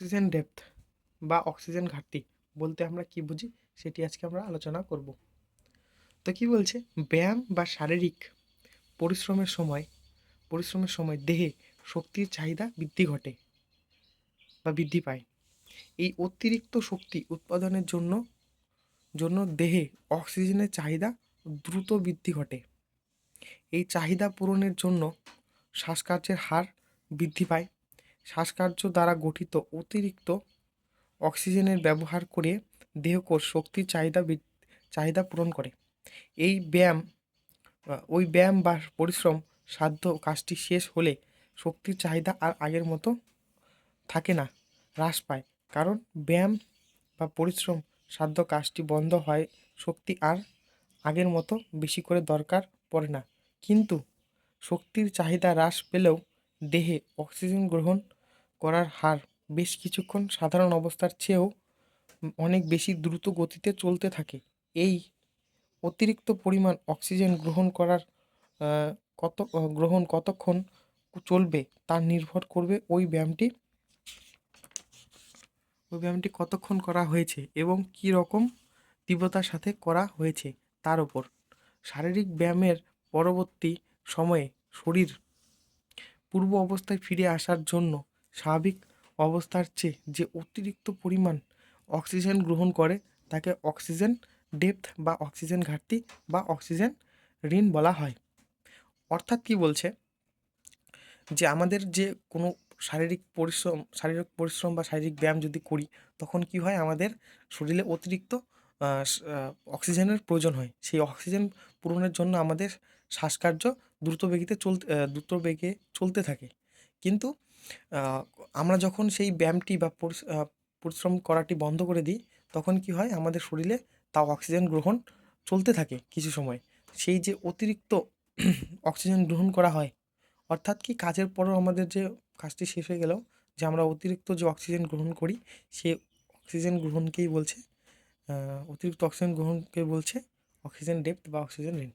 Oxygen depth বা oxygen ঘাটতি বলতে আমরা কি বুঝি সেটি আজকে আমরা আলোচনা করব। তো কি বলছে? ব্যায়াম বা শারীরিক পরিশ্রমের সময় পরিশ্রমের সময় দেহে শক্তির চাহিদা বৃদ্ধি ঘটে বা বৃদ্ধি পায়। এই অতিরিক্ত শক্তি উৎপাদনের জন্য জন্য দেহে অক্সিজেনের চাহিদা দ্রুত বৃদ্ধি ঘটে। এই চাহিদা পূরণের জন্য শ্বাসকার্যের হার বৃদ্ধি পায়। শ্বাসকার্য দ্বারা গঠিত অতিরিক্ত অক্সিজেনের ব্যবহার করে দেহকোষ শক্তির চাহিদা চাহিদা পূরণ করে। এই ব্যায়াম ওই ব্যায়াম বা পরিশ্রম সাধ্য কাজটি শেষ হলে শক্তির চাহিদা আর আগের মতো থাকে না, হ্রাস পায়। কারণ ব্যায়াম বা পরিশ্রম সাধ্য কাজটি বন্ধ হয়, শক্তি আর আগের মতো বেশি করে দরকার পড়ে না। কিন্তু শক্তির চাহিদা হ্রাস পেলেও দেহে অক্সিজেন গ্রহণ করার হার বেশ কিছুক্ষণ সাধারণ অবস্থার চেয়েও অনেক বেশি দ্রুত গতিতে চলতে থাকে। এই অতিরিক্ত পরিমাণ অক্সিজেন গ্রহণ করার কত, গ্রহণ কতক্ষণ চলবে তা নির্ভর করবে ওই ব্যায়ামটি ওই ব্যায়ামটি কতক্ষণ করা হয়েছে এবং কী রকম তীব্রতার সাথে করা হয়েছে তার ওপর। শারীরিক ব্যায়ামের পরবর্তী সময়ে শরীর পূর্ব অবস্থায় ফিরে আসার জন্য স্বাভাবিক অবস্থার চেয়ে যে অতিরিক্ত পরিমাণ অক্সিজেন গ্রহণ করে, তাকে অক্সিজেন ডেপথ বা অক্সিজেন ঘাটতি বা অক্সিজেন ঋণ বলা হয়। অর্থাৎ কি বলছে? যে আমাদের যে কোনো শারীরিক পরিশ্রম শারীরিক পরিশ্রম বা শারীরিক ব্যায়াম যদি করি, তখন কি হয়? আমাদের শরীরে অতিরিক্ত অক্সিজেনের প্রয়োজন হয়। সেই অক্সিজেন পূরণের জন্য আমাদের শ্বাসকার্য দ্রুত বেগিতে চলতে দ্রুত বেগে চলতে থাকে। কিন্তু আমরা যখন সেই ব্যায়ামটি বা পরিশ্রম করাটি বন্ধ করে দিই, তখন কি হয়? আমাদের শরীরে তা অক্সিজেন গ্রহণ চলতে থাকে কিছু সময়। সেই যে অতিরিক্ত অক্সিজেন গ্রহণ করা হয়, অর্থাৎ কি কাজের পরেও আমাদের যে কাজটি শেষ হয়ে গেলেও যে আমরা অতিরিক্ত যে অক্সিজেন গ্রহণ করি, সে অক্সিজেন গ্রহণকেই বলছে অতিরিক্ত অক্সিজেন গ্রহণকে বলছে অক্সিজেন ডেপথ বা অক্সিজেন ঋণ